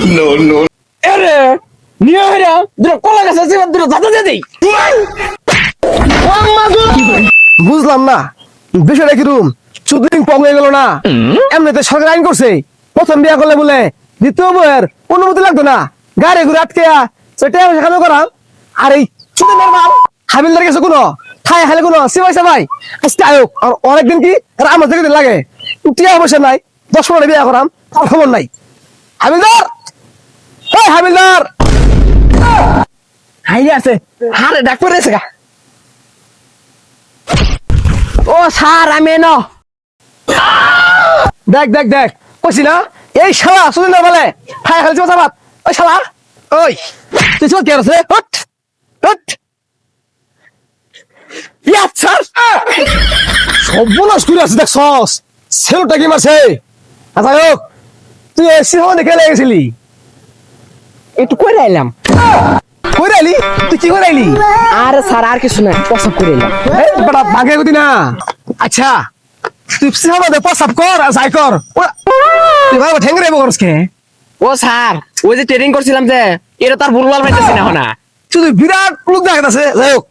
no, no. এরে নিয়ে হেরা দুটো কলা গাছ আছে দুটো দাদা দিয়ে দেই। বুঝলাম না। বিষয়টা কিরম চুদ্রিং পং হয়ে গেল না। এমনিতে সরকার আইন করছে। প্রথম বিয়া করলে বলে দ্বিতীয় বইয়ের অনুমতি লাগতো না। গাড়ি ঘুরে আটকে সেটা সেখানে করাম। আর এই চুদি নর্মাল হাবিলদার গেছে কোনো ঠাই হালে কোনো সিবাই সাবাই আজকে আয়োগ আর অনেকদিন কি আর আমার থেকে লাগে। টিয়া অবশ্য নাই দশ পনেরো বিয়া করাম তার খবর নাই। হাবিলদার! এই হাবিলদার। হাইরে আছে। গা। ও আমি ন দেখ দেখ দেখ। কইছি না, এই শালা বলে ওই শালা। ওই। তুই কে আছে হট হট করে আছে দেখ সস কি মারছে? আচ্ছা তুই এসি হওয়া দেখে লেগেছিলি একটু করে তুই কি রাইলি আর স্যার আর কিছু না প্রসাব করে এলাম বড় ভাগে গতি না। আচ্ছা তুই সিনেমা দে প্রসাব কর আর যাই কর। তুই ভালো ঠেঙ্গে করস কে? ও স্যার ওই যে ট্রেনিং করছিলাম যে এটা তার ভুলভাল পাইতেছি না না শুধু বিরাট লোক দেখা যাচ্ছে যাই হোক।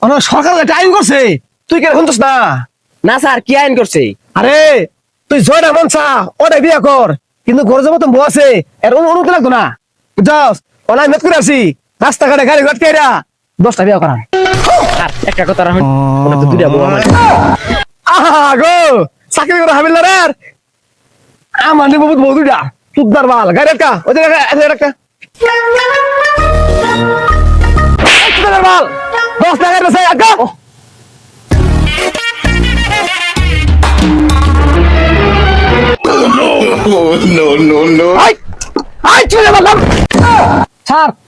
অনেক সরকার টাইম করছে। তুই কেন শুনছিস না? না স্যার কি আইন করছে? আরে তুই জয়টা মন চা ওটা বিয়া কর। কিন্তু গরজের মতন আছে এর অনু- অনুমতি লাগতো না। বুঝছস অনলাইন মেট করে আসি। রাস্তাঘাটে গাড়ি ঘাট কেরা দশটা বিয়া করা আর একটা কথা রাখুন ওটা তো দুইটা বউ আমার। আহা গো চাকরি করে হাবিল না রে আমার নিব বউ দুইটা। সুদ্দার বাল গাড়ি একটা ওই একটা বাল। দশ no, no, no.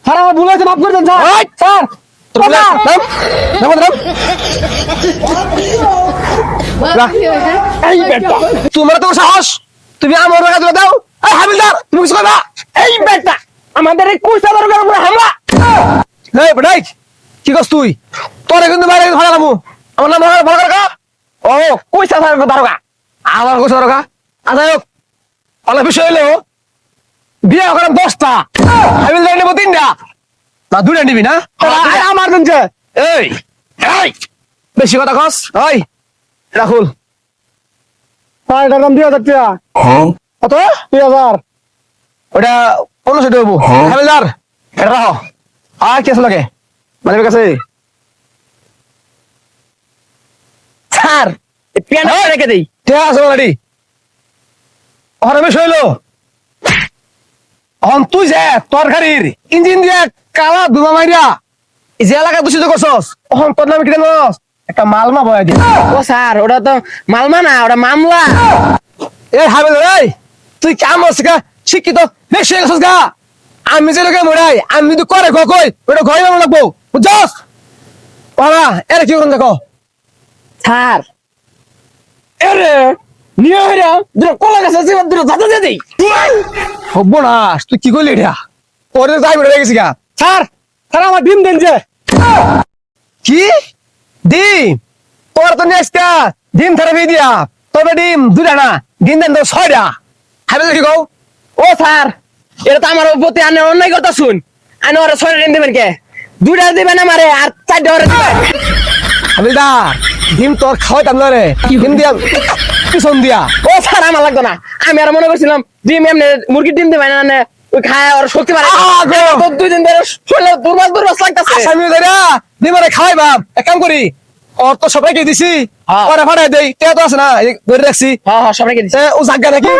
স্যার আমার ভুল হয়েছে মাফ করে দেন স্যার। স্যার তোমার তো সাহস। তুমি আমার তুলে দাও। হাবিলদার তুমি কিছু করবা? এই বেটা আমাদের এই কুইসা দরকার উপরে হামলা। এই বেটাই কি করছ তুই? তোরে কিন্তু বাইরে ভাড়া নামু আমার নাম ভাড়া ভাড়া কাকা ও কুইসা দরকার দরকার আমার কোথাও টাকা আচ্ছা হোক। অনেক বিষয় হলো বিয়ে করেন দশটা হাবিলদার নেব তিনটা। না দুটা নিবি না? আমার জন্য। এই এই। বেশি কথা কস। ওই রাহুল। এটার দাম দুই হাজার টাকা। কত? দুই হাজার। ওটা পনেরোশো দেবো হাবিলদার এটা রাখো। আর কি আছে লাগে মালিকের কাছে? স্যার প্যান্ট রেখে দেই। ঠিক আছে অলরেডি ওখানে বেশ হইল। অন তুই যে তরকারির ইঞ্জিন দিয়ে কালা ধুমা মাইরা যে এলাকা দূষিত করছস অহন তোর নামে কিনে নস একটা মালমা বয়া দি। ও স্যার ওটা তো মালমা না ওটা মামলা। এই হাবিল এই তুই কাম আছে গা? শিক্ষিত বেশি গেছিস গা? আমি যে লোকে মরাই আমি যদি করে কই ওটা ঘরে যাব লাগবো বুঝছস? বাবা এর কি করুন দেখো? স্যার। এরে নিয়ে দুটো কলা গাছ আছে দুটো দাদা দিয়ে দেই। সর্বনাশ তুই কি করলি এটা? পরে যাই বেড়ে গেছি গা। স্যার স্যার আমার ডিম দেন যে। কি? ডিম? তোর তো নেক্সট ডিম থেরাপি দিয়া। তবে ডিম দুটা না ডিম দেন তো ছয়টা। হাইবে দেখি গো ও স্যার এটা তো আমার প্রতি আনে অন্যায় কথা শুন আনে ওরা ছয় দিন দেবেন কে? দুইটা দিবেন আমারে আর চারটা ওরা দিবেন। হাবিলদার ডিম তোর খাওয়াইতাম না রে। ডিম দিয়া পিছন দিয়া। ও স্যার আমার লাগতো না। আমি আর মনে করছিলাম ডিম এমনি মুরগির ডিম দিবেন না ওই খায় ওর শক্তি দুই দিন ধরে শরীরে দুর্বল দুর্বল লাগতেছে। ধরে ডিমারে খাওয়াই বাপ। এক কাম করি ওর তো সবাইকে দিছি হ্যাঁ। ওরা ফাটাই দেই। তে তো আছে না ধরে রাখছি। হ্যাঁ হ্যাঁ সবাইকে দিছে। ও জাগা নাকি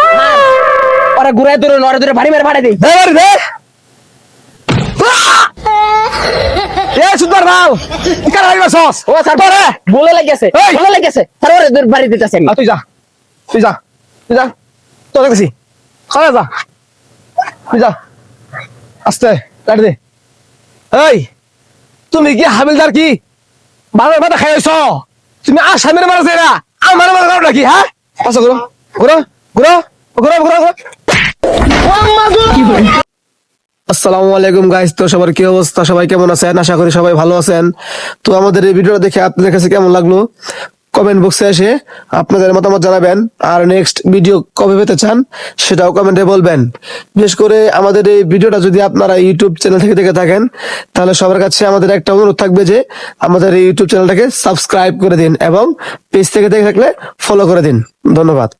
ওরা ঘুরাই দূরে নরে দূরে ভারী মেরে ভাড়া দিই। দে এ সুন্দর কার সস ও স্যার বলে লাগিয়েছে! বলে লাগিয়েছে স্যার ওরে বাড়ি দিতেছে আমি। তুই যা। তুমি কি হাবিলদার কি? বাবার মাথা খাইছ তুমি আসামের মারা যাইরা আমার মারা নাকি হ্যাঁ ঘুরো ঘুরো ঘুরো ঘুরো ঘুরো ঘুরো আসসালামু আলাইকুম গাইস তো সবার কি অবস্থা? সবাই কেমন আছেন? আশা করি সবাই ভালো আছেন। তো আমাদের এই ভিডিওটা দেখে আপনাদের কাছে কেমন লাগল? কমেন্ট বক্সে এসে আপনাদের মতামত জানাবেন। আর নেক্সট ভিডিও কবে পেতে চান সেটাও কমেন্টে বলবেন। বিশেষ করে আমাদের এই ভিডিওটা যদি আপনারা ইউটিউব চ্যানেল থেকে দেখে থাকেন, তাহলে সবার কাছে আমাদের একটা অনুরোধ থাকবে যে আমাদের এই ইউটিউব চ্যানেলটাকে সাবস্ক্রাইব করে দিন এবং পেজ থেকে দেখে থাকলে ফলো করে দিন। ধন্যবাদ।